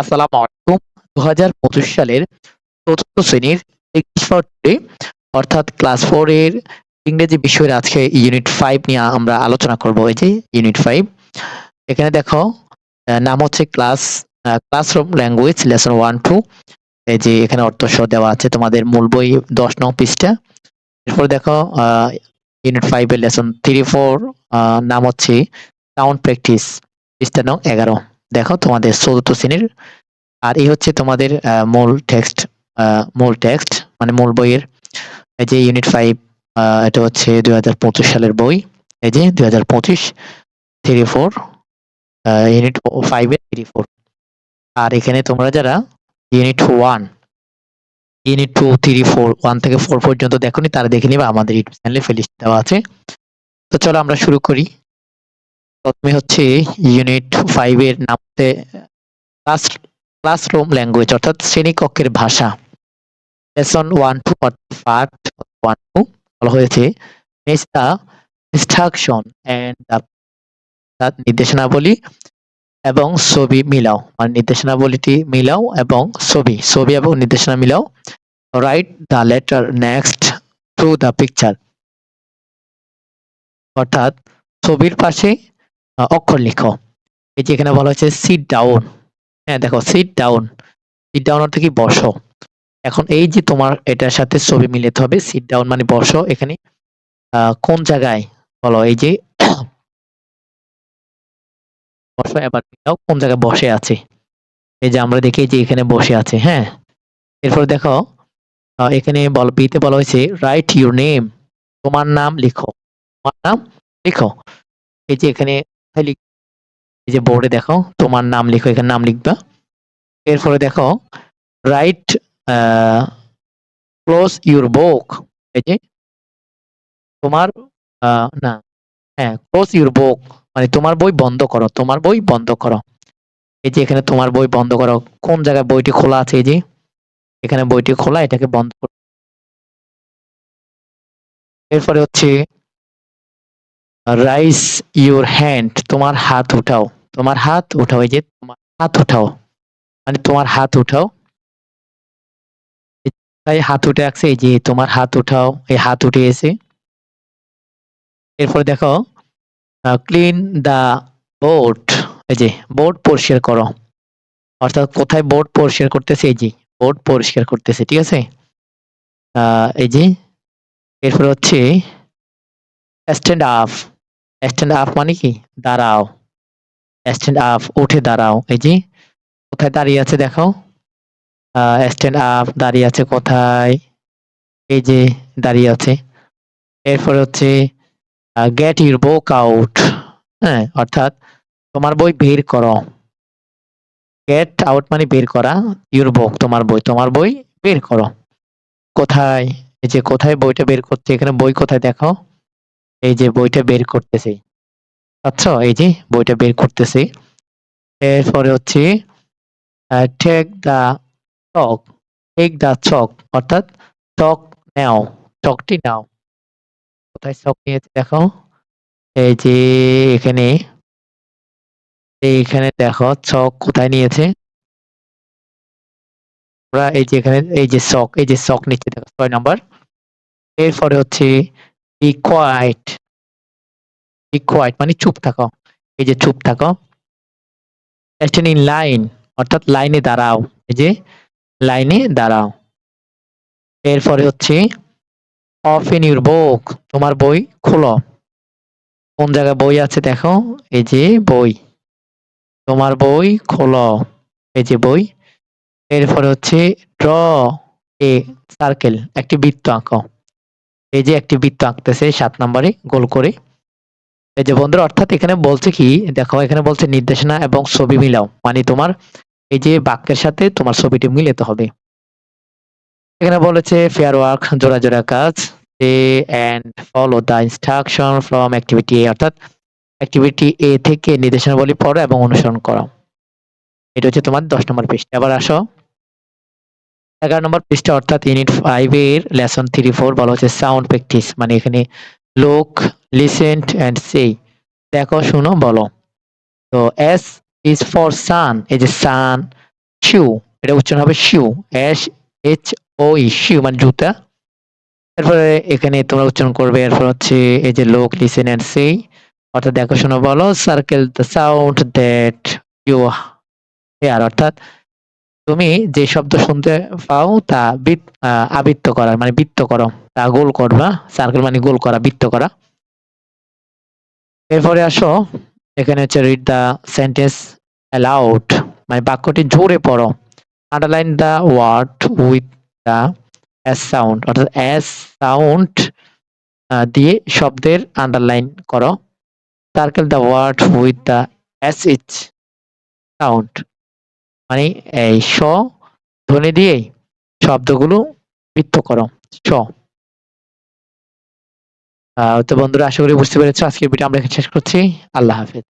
আসসালামু আলাইকুম। দু হাজার পঁচিশ সালের চতুর্থ শ্রেণির ফর অর্থাৎ ক্লাস ফোর এর ইংরেজি বিষয়ের আজকে ইউনিট ফাইভ নিয়ে আমরা আলোচনা করব। এই যে ইউনিট ফাইভ এখানে দেখো নাম হচ্ছে class classroom language lesson one two এই যে এখানে অর্থ সহ দেওয়া আছে তোমাদের মূল বই দশ নং পৃষ্ঠা। এরপর দেখো ইউনিট ফাইভ এর লেসন থ্রি ফোর নাম হচ্ছে সাউন্ড প্র্যাকটিস পৃষ্ঠা নং এগারো। দেখো তোমাদের চতুর্থ শ্রেণির, আর এই হচ্ছে তোমাদের মূল টেক্সট মূল টেক্সট মানে মূল বইয়ের। এই যে ইউনিট ফাইভ এটা হচ্ছে দুই হাজার পঁচিশ সালের বই। এই যে দুই হাজার পঁচিশ থ্রি ফোর ইউনিট ফাইভ এর থ্রি ফোর আর এখানে তোমরা যারা unit one unit two three four one থেকে ফোর পর্যন্ত দেখোনি, তারা দেখে নিবা, আমাদের ইউটিউব চ্যানেলে ফেলিস্ট দেওয়া আছে। তো চলো আমরা শুরু করি। প্রথমে হচ্ছে ইউনিট ফাইভ এর নাম হচ্ছে ক্লাস ক্লাসরুম ল্যাঙ্গুয়েজ অর্থাৎ শ্রেণীকক্ষের ভাষা। Lesson one two part one two বলা হয়েছে next the instruction and the নির্দেশনাবলী এবং ছবি মিলাও। মানে নির্দেশনাবলীটি মিলাও এবং ছবি ছবি এবং নির্দেশনা মিলাও। Write the letter next to the picture অর্থাৎ ছবির পাশে অক্ষর লিখো। এই যে এখানে বলা হচ্ছে সিট ডাউন হ্যাঁ দেখো সিট ডাউন সিট ডাউন অর্থ কি বসো। এখন এই যে তোমার এটার সাথে ছবি মিলাতে হবে সিট ডাউন মানে বসো। এখানে কোন জায়গায় বলো, এই যে বসো, এবার কোন জায়গায় বসে আছে? এই যে আমরা দেখি যে এখানে বসে আছে হ্যাঁ? এরপর দেখো এখানে বল বিতে বলা হয়েছে রাইট ইউর নেম তোমার নাম লিখো। তোমার নাম লিখো। এই যে এখানে লিখ- এই যে বোর্ডে দেখো, তোমার নাম লিখো, এখানে নাম লিখবা। এরপরে দেখো রাইট ক্লোজ ইউর বুক এই যে তোমার না হ্যাঁ ক্লোজ ইউর বুক মানে তোমার বই বন্ধ করো, তোমার বই বন্ধ করো। এই যে এখানে তোমার বই বন্ধ করো। কোন জায়গায় বইটি খোলা আছে? এই যে এখানে বইটি খোলা, এটাকে বন্ধ করো। এরপরে হচ্ছে রাইস ইউর হ্যান্ড তোমার হাত উঠাও। তোমার হাত উঠাও, এই যে তোমার হাত উঠাও। মানে তোমার হাত উঠাও। তাই হাত উঠে রাখছে এই যে তোমার হাত উঠাও, এই হাত উঠে এসে এরপর দেখো ক্লিন দা বোর্ড এই যে বোর্ড পরিষ্কার করো। অর্থাৎ কোথায় বোর্ড পরিষ্কার করতেছে, এই যে বোর্ড পরিষ্কার করতেছে, ঠিক আছে? এই যে, এরপর হচ্ছে স্ট্যান্ড আপ স্ট্যান্ড আপ মানে কি? দাঁড়াও। স্ট্যান্ড আপ উঠে দাঁড়াও। এই যে, কোথায় দাঁড়িয়ে আছে দেখো স্ট্যান্ড আপ দাঁড়িয়ে আছে কোথায়? এই যে, দাঁড়িয়ে আছে। এরপরে হচ্ছে গেট ইউর বুক আউট হ্যাঁ অর্থাৎ তোমার বই বের করো। গেট আউট মানে বের করা। ইউর বুক তোমার বই তোমার বই বের করো। কোথায়? এই যে, কোথায় বইটা বের করছে? এখানে বই কোথায় দেখো এই যে বইটা বের করতেছি। আচ্ছা এই যে বইটা বের করতেছি। এরপরে হচ্ছে টেক দা টেক দা চক অর্থাৎ নাও নাও কোথায় চক নিয়েছে দেখো। এই যে এখানে, এইখানে দেখো চক কোথায় নিয়েছে। ওরা এই যে এখানে, এই যে চক এই যে চক নিচ্ছে দেখো, ছয় নাম্বার এরপরে হচ্ছে বি কোয়াইট বি কোয়াইট মানে চুপ থাকো। এই যে চুপ থাকো। স্ট্যান্ড ইন লাইন অর্থাৎ লাইনে দাঁড়াও। এই যে লাইনে দাঁড়াও। এরপরে হচ্ছে অফ ইন ইউর বুক তোমার বই খোলো। কোন জায়গায় বই আছে দেখো? এই যে বই। তোমার বই খোলো। এই যে বই। এরপরে হচ্ছে ড্র এ সার্কেল একটি বৃত্ত আঁকো। এই যে একটি বৃত্ত আঁকতেছে সাত নম্বরে, গোল করে। এই যে বন্ধুরা, অর্থাৎ এখানে বলছে কি, দেখো, এখানে বলছে নির্দেশনা এবং ছবি মিলাও মানে তোমার এই যে বাক্যের সাথে তোমার ছবিটি মিলাতে হবে। এখানে বলেছে ফেয়ার ওয়ার্ক জোড়া জোড়া কাজ এ and follow the instruction from activity A অর্থাৎ অ্যাক্টিভিটি এ থেকে নির্দেশনাবলী পড়ো এবং অনুসরণ করো এটা হচ্ছে তোমার দশ নম্বর পৃষ্ঠা। আবার আসো। এগারো নম্বর পৃষ্ঠা, অর্থাৎ ইউনিট ফাইভ এর লেসন থ্রি ফোর বলা হচ্ছে সাউন্ড প্র্যাকটিস মানে এখানে লোক লিসেন্ট অ্যান্ড সে দেখো, শুনো, বলো। তো এস ইজ ফর সান এই যে সান শিউ এটা উচ্চারণ হবে শিউ এস এইচ ও ই শিউ মানে জুতা। এরপরে এখানে তোমরা উচ্চারণ করবে, এরপর হচ্ছে এই যে লোক লিসেন এন্ড সেই অর্থাৎ দেখাশোনা বলো circle the sound that you hear অর্থাৎ তুমি যে শব্দ শুনতে পাও তা বৃত- আবৃত্ত করা মানে বৃত্ত করো। তা গোল করবা সার্কেল মানে গোল করা, বৃত্ত করা। এরপরে আসো, এখানে হচ্ছে রিড দ্য সেন্টেন্স অ্যালাউড মানে বাক্যটি জোরে পড়ো। Underline the word with the S sound অর্থাৎ এস সাউন্ড দিয়ে শব্দের আন্ডারলাইন করো। Circle the word with the S H sound মানে এই স ধ্বনি দিয়েই শব্দগুলো বৃত্ত করো। স। তো বন্ধুরা, আশা করি বুঝতে পেরেছ। আজকের ভিডিও আমরা এখানে শেষ করছি। আল্লাহ হাফেজ।